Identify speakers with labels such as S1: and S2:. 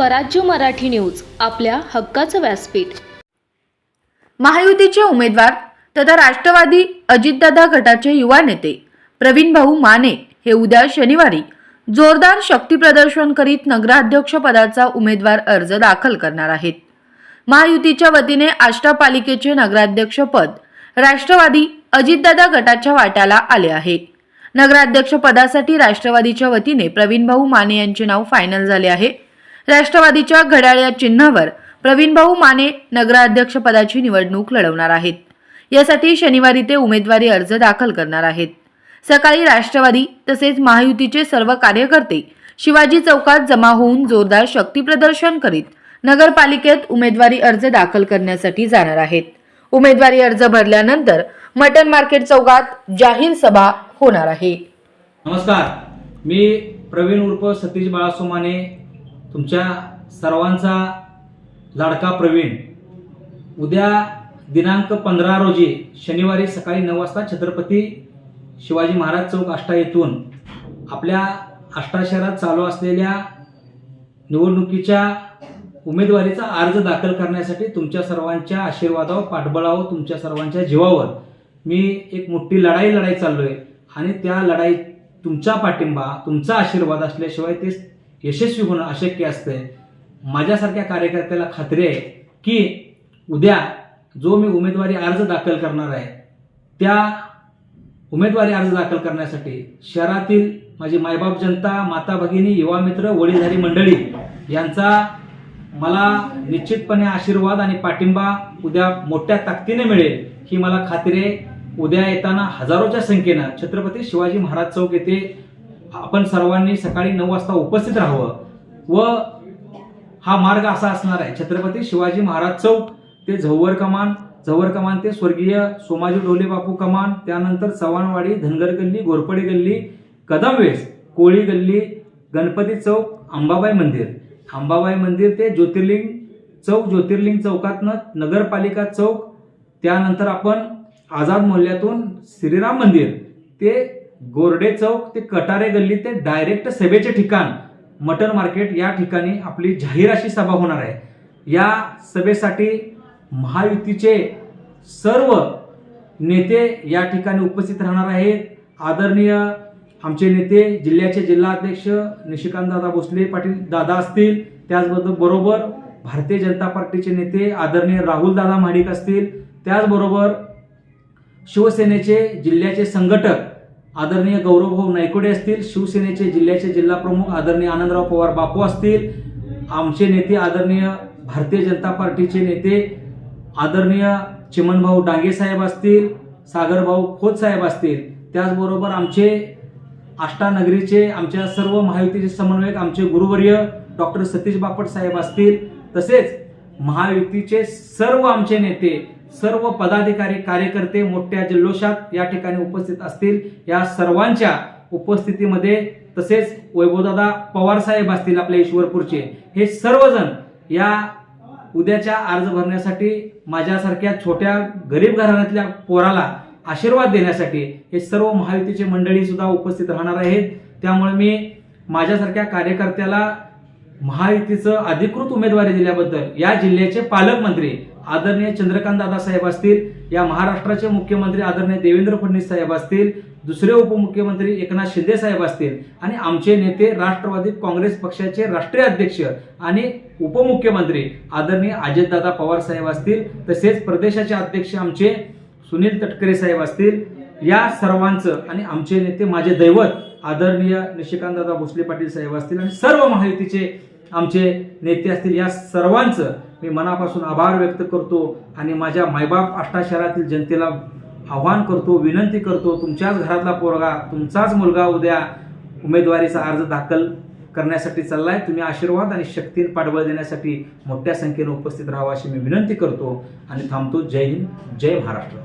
S1: स्वराज्य मराठी न्यूज आपल्या हक्काचं व्यासपीठ.
S2: महायुतीचे उमेदवार तथा राष्ट्रवादी अजितदादा गटाचे युवा नेते प्रवीण भाऊ माने हे उद्या शनिवारी जोरदार शक्तीप्रदर्शन करीत नगराध्यक्ष पदाचा उमेदवार अर्ज दाखल करणार आहेत. महायुतीच्या वतीने आष्टा पालिकेचे नगराध्यक्ष पद राष्ट्रवादी अजितदादा गटाच्या वाट्याला आले आहे. नगराध्यक्ष पदासाठी राष्ट्रवादीच्या वतीने प्रवीण भाऊ माने यांचे नाव फायनल झाले आहे. राष्ट्रवादीच्या घड्याळ या चिन्हावर प्रवीणभाऊ माने नगराध्यक्षपदाची निवडणूक लढवणार आहेत. यासाठी शनिवारी ते उमेदवारी अर्ज दाखल करणार आहेत. सकाळी राष्ट्रवादी तसेच महायुतीचे सर्व कार्यकर्ते शिवाजी चौकात जमा होऊन जोरदार शक्तीप्रदर्शन करीत नगरपालिकेत उमेदवारी अर्ज दाखल करण्यासाठी जाणार आहेत. उमेदवारी अर्ज भरल्यानंतर मटन मार्केट चौकात जाहीर सभा होणार आहे.
S3: नमस्कार. मी प्रवीण उर्फ सतीश बाळासोमाने तुमच्या सर्वांचा लाडका प्रवीण. उद्या दिनांक पंधरा रोजी शनिवारी सकाळी नऊ वाजता छत्रपती शिवाजी महाराज चौक आष्टा येथून आपल्या आष्टा शहरात चालू असलेल्या निवडणुकीच्या उमेदवारीचा अर्ज दाखल करण्यासाठी तुमच्या सर्वांच्या आशीर्वादावर पाठबळावर तुमच्या सर्वांच्या जीवावर मी एक मोठी लढाई लढाई चाललोय. आणि त्या लढाईत तुमचा पाठिंबा तुमचा आशीर्वाद असल्याशिवाय ते यशस्वी होणं अशक्य असते माझ्यासारख्या कार्यकर्त्याला खात्री आहे की उद्या जो मी उमेदवारी अर्ज दाखल करणार आहे त्या उमेदवारी अर्ज दाखल करण्यासाठी शहरातील माझी मायबाप जनता माता भगिनी युवा मित्र वडीलधारी मंडळी यांचा मला निश्चितपणे आशीर्वाद आणि पाठिंबा उद्या मोठ्या ताकदीने मिळेल ही मला खात्री आहे. उद्या येताना हजारोच्या संख्येनं छत्रपती शिवाजी महाराज चौक येथे आपण सर्वांनी सकाळी नऊ वाजता उपस्थित राहावं. व हा मार्ग असा असणार आहे. छत्रपती शिवाजी महाराज चौक ते झव्वर कमान झव्वर कमान ते स्वर्गीय सोमाजी डोले बापू कमान त्यानंतर चव्हाणवाडी धनगर गल्ली घोरपडी गल्ली कदमवेस कोळी गल्ली गणपती चौक अंबाबाई मंदिर. अंबाबाई मंदिर ते ज्योतिर्लिंग चौक ज्योतिर्लिंग चौकातनं नगरपालिका चौक त्यानंतर आपण आझाद मोहल्ल्यातून श्रीराम मंदिर ते गोरडे चौक ते कटारे गल्ली ते डायरेक्ट सभेचे ठिकाण मटन मार्केट या ठिकाणी आपली जाहीर अशी सभा होणार आहे. या सभेसाठी महायुतीचे सर्व नेते या ठिकाणी उपस्थित राहणार आहेत. आदरणीय आमचे नेते जिल्ह्याचे जिल्हाध्यक्ष निशिकांत दादा भोसले पाटील दादा असतील त्याचबरोबर बरोबर भारतीय जनता पार्टीचे नेते आदरणीय राहुल दादा महाडिक असतील त्याचबरोबर शिवसेनेचे जिल्ह्याचे संघटक आदरणीय गौरवभाऊ नायकोडे असतील शिवसेनेचे जिल्ह्याचे जिल्हा प्रमुख आदरणीय आनंदराव पवार बापू असतील आमचे नेते आदरणीय भारतीय जनता पार्टीचे नेते आदरणीय चिमनभाऊ डांगे साहेब असतील सागरभाऊ खोत साहेब असतील त्याचबरोबर आमचे आष्टानगरीचे आमच्या सर्व महायुतीचे समन्वयक आमचे गुरुवर्य डॉक्टर सतीश बापट साहेब असतील तसेच महायुतीचे सर्व आमचे नेते सर्व पदाधिकारी कार्यकर्ते मोठ्या जल्लोषात या ठिकाणी उपस्थित असतील. या सर्वांच्या उपस्थितीमध्ये तसेच वैभवदादा पवार साहेब असतील आपल्या ईश्वरपूरचे. हे सर्वजण या उद्याच्या अर्ज भरण्यासाठी माझ्यासारख्या छोट्या गरीब घराण्यातल्या पोराला आशीर्वाद देण्यासाठी हे सर्व महायुतीचे मंडळी सुद्धा उपस्थित राहणार आहेत. त्यामुळे मी माझ्यासारख्या कार्यकर्त्याला महायुतीचं अधिकृत उमेदवारी दिल्याबद्दल या जिल्ह्याचे पालकमंत्री आदरणीय चंद्रकांत दादा साहेब असतील या महाराष्ट्राचे मुख्यमंत्री आदरणीय देवेंद्र फडणवीस साहेब असतील दुसरे उपमुख्यमंत्री एकनाथ शिंदे साहेब असतील आणि आमचे नेते राष्ट्रवादी काँग्रेस पक्षाचे राष्ट्रीय अध्यक्ष आणि उपमुख्यमंत्री आदरणीय अजितदादा पवार साहेब असतील तसेच प्रदेशाचे अध्यक्ष आमचे सुनील तटकरे साहेब असतील या सर्वांचं आणि आमचे नेते माझे दैवत आदरणीय निशिकांतदादा भोसले पाटील साहेब असतील आणि सर्व महायुतीचे आमचे नेते असतील या सर्वांचं मी मनापासून आभार व्यक्त करतो आणि माझ्या मायबाप आष्टा शहरातील जनतेला आव्हान करतो विनंती करतो तुमच्याच घरातला पोरगा तुमचाच मुलगा उद्या उमेदवारीचा अर्ज दाखल करण्यासाठी चाललाय. तुम्ही आशीर्वाद आणि शक्तीन पाठबळ देण्यासाठी मोठ्या संख्येने उपस्थित राहावा अशी मी विनंती करतो. आणि थांबतो. जय हिंद. जय महाराष्ट्र.